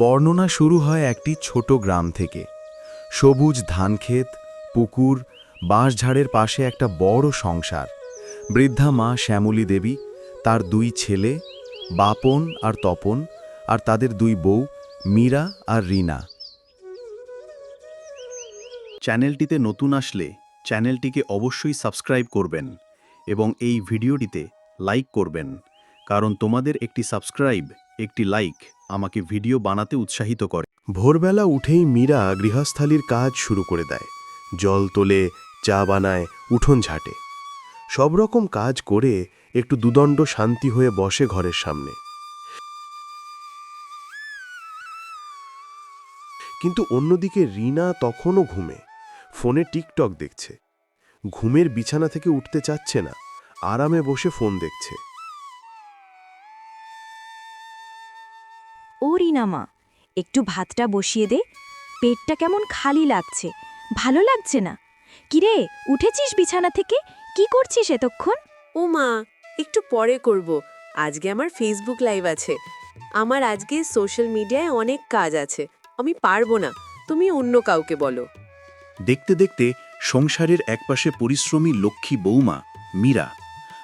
বর্ণনা শুরু হয় একটি ছোট গ্রাম থেকে। সবুজ ধানক্ষেত, পুকুর, বাঁশঝাড়ের পাশে একটা বড় সংসার। বৃদ্ধা মা শ্যামলী দেবী, তার দুই ছেলে, বাপন আর তপন, আর তাদের দুই বউ, মীরা আর রিনা। চ্যানেলটিতে নতুন আসলে চ্যানেলটিকে অবশ্যই সাবস্ক্রাইব করবেন এবং এই ভিডিওটিতে লাইক করবেন, কারণ তোমাদের একটি সাবস্ক্রাইব, একটি লাইক আমাকে ভিডিও বানাতে উৎসাহিত করে। ভোরবেলা উঠেই মীরা গৃহস্থালির কাজ শুরু করে দেয়। জল তোলে, চা বানায়, উঠোন ঝাঁটে। সব রকম কাজ করে একটু দুদণ্ড শান্তি হয়ে বসে ঘরের সামনে। কিন্তু অন্যদিকে রিনা তখনও ঘুমে। ফোনে টিকটক দেখছে। ঘুমের বিছানা থেকে উঠতে চাচ্ছে না। আরামে বসে ফোন দেখছে। ও রিনামা একটু ভাতটা বসিয়ে দে। পেটটা কেমন খালি লাগছে। ভালো লাগছে না। কিরে উঠেছিস বিছানা থেকে? কি করছিস এতক্ষণ? ও মা একটু পরে করব। আজকে আমার ফেসবুক লাইভ আছে। আমার আজকে সোশ্যাল মিডিয়ায় অনেক কাজ আছে। আমি পারব না। তুমি অন্য কাউকে বলো। দেখতে দেখতে সংসারের একপাশে পরিশ্রমী লক্ষ্মী বৌমা মীরা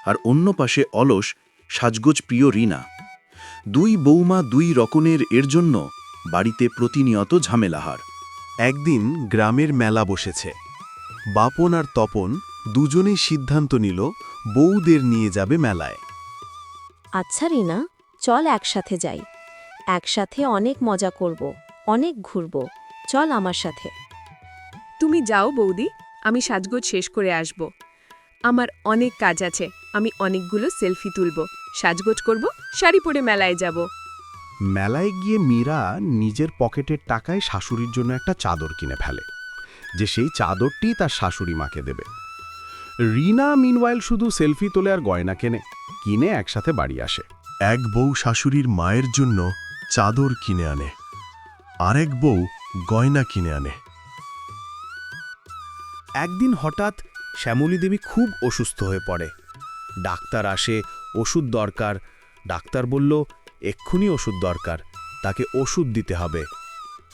আর অন্য পাশে অলস সাজগোজ প্রিয় রিনা। দুই বৌমা দুই রকমের এর জন্য বাড়িতে প্রতিনিয়ত ঝামেলাহার। একদিন গ্রামের মেলা বসেছে। বাপন আর তপন দুজনেই সিদ্ধান্ত নিল বউদের নিয়ে যাবে মেলায়। আচ্ছা রিনা চল একসাথে যাই। একসাথে অনেক মজা করব অনেক ঘুরব। চল আমার সাথে। তুমি যাও বৌদি আমি সাজগোজ শেষ করে আসব। আমার অনেক কাজ আছে আমি অনেকগুলো সেলফি তুলব। সাজগোজ করব শাড়ি পরে মেলায় যাব। মেলায় গিয়ে মীরা নিজের পকেটের টাকায় শাশুড়ির জন্য একটা চাদর কিনে ফেলে যে সেই চাদরটি তার শাশুড়ি মাকে দেবে। রিনা মিনওয়াইল শুধু সেলফি তোলে আর গয়না কেনে কিনে একসাথে বাড়ি আসে। এক বউ শাশুড়ির মায়ের জন্য চাদর কিনে আনে আরেক বউ গয়না কিনে আনে। একদিন হঠাৎ শ্যামলী দেবী খুব অসুস্থ হয়ে পড়ে। ডাক্তার আসে ওষুধ দরকার। ডাক্তার বলল এক্ষুনি ওষুধ দরকার তাকে ওষুধ দিতে হবে।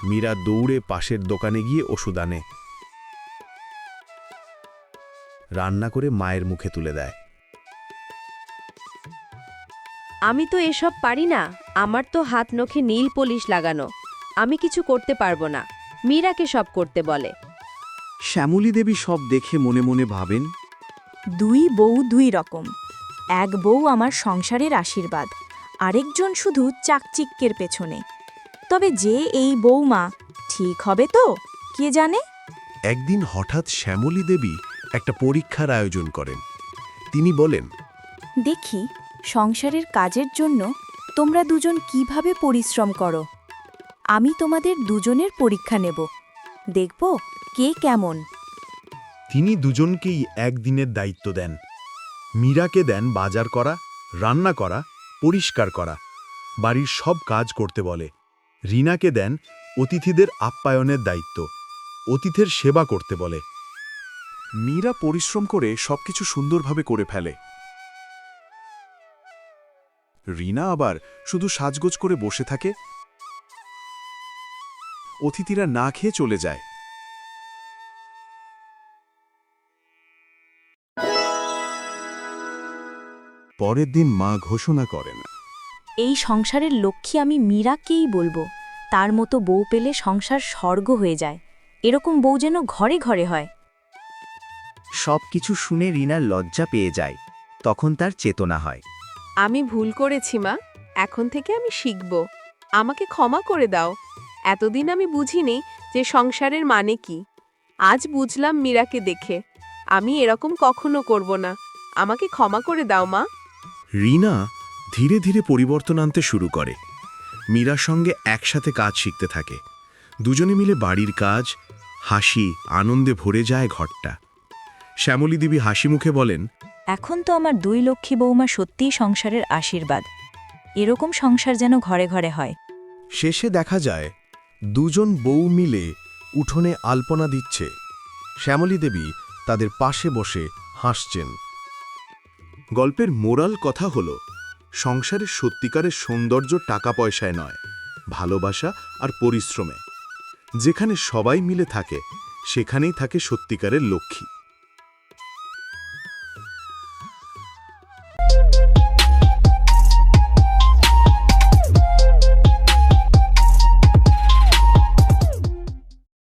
মীরা দৌড়ে পাশের দোকানে গিয়ে ওষুধ আনে। রান্না করে মায়ের মুখে তুলে দেয়। আমি তো এসব পারি না আমার তো হাত নখে নীল পলিশ লাগানো আমি কিছু করতে পারব না। মীরাকে সব করতে বলে। শ্যামলী দেবী সব দেখে মনে মনে ভাবেন দুই বউ দুই রকম। এক বউ আমার সংসারের আশীর্বাদ আরেকজন শুধু চাকচিক্যের পেছনে। তবে যে এই বউমা ঠিক হবে তো? কে জানে? একদিন হঠাৎ শ্যামলী দেবী একটা পরীক্ষার আয়োজন করেন। তিনি বলেন দেখি সংসারের কাজের জন্য তোমরা দুজন কীভাবে পরিশ্রম করো? আমি তোমাদের দুজনের পরীক্ষা নেব। দেখব কে কেমন। তিনি দুজনকেই একদিনের দায়িত্ব দেন। মীরাকে দেন বাজার করা, রান্না করা, পরিষ্কার করা। বাড়ির সব কাজ করতে বলে। রিনাকে দেন অতিথিদের আপ্যায়নের দায়িত্ব। অতিথের সেবা করতে বলে। মীরা পরিশ্রম করে সবকিছু সুন্দরভাবে করে ফেলে। রিনা আবার শুধু সাজগোজ করে বসে থাকে। অতিথিরা না খেয়ে চলে যায়। পরের দিন মা ঘোষণা করেন। এই সংসারের লক্ষ্মী আমি মীরাকেই বলব। তার মতো বউ পেলে সংসার স্বর্গ হয়ে যায়। এরকম বউ যেন ঘরে ঘরে হয়। সব কিছু শুনে রিনার লজ্জা পেয়ে যায়। তখন তার চেতনা হয়। আমি ভুল করেছি মা। এখন থেকে আমি শিখব। আমাকে ক্ষমা করে দাও। এতদিন আমি বুঝিনি যে সংসারের মানে কি। আজ বুঝলাম মীরাকে দেখে। আমি এরকম কখনো করব না। আমাকে ক্ষমা করে দাও মা। রিনা ধীরে ধীরে পরিবর্তন আনতে শুরু করে। মীরার সঙ্গে একসাথে কাজ শিখতে থাকে। দুজনে মিলে বাড়ির কাজ হাসি আনন্দে ভরে যায় ঘরটা। শ্যামলী দেবী হাসি মুখে বলেন এখন তো আমার দুই লক্ষ্মী বৌমা সত্যিই সংসারের আশীর্বাদ। এরকম সংসার যেন ঘরে ঘরে হয়। শেষে দেখা যায় দুজন বউ মিলে উঠোনে আলপনা দিচ্ছে। শ্যামলী দেবী তাদের পাশে বসে হাসছেন। গল্পের মোরাল কথা হল, সংসারের সত্যিকারের সৌন্দর্য টাকা পয়সায় নয়, ভালোবাসা আর পরিশ্রমে। যেখানে সবাই মিলে থাকে, সেখানেই থাকে সত্যিকারের লক্ষ্মী।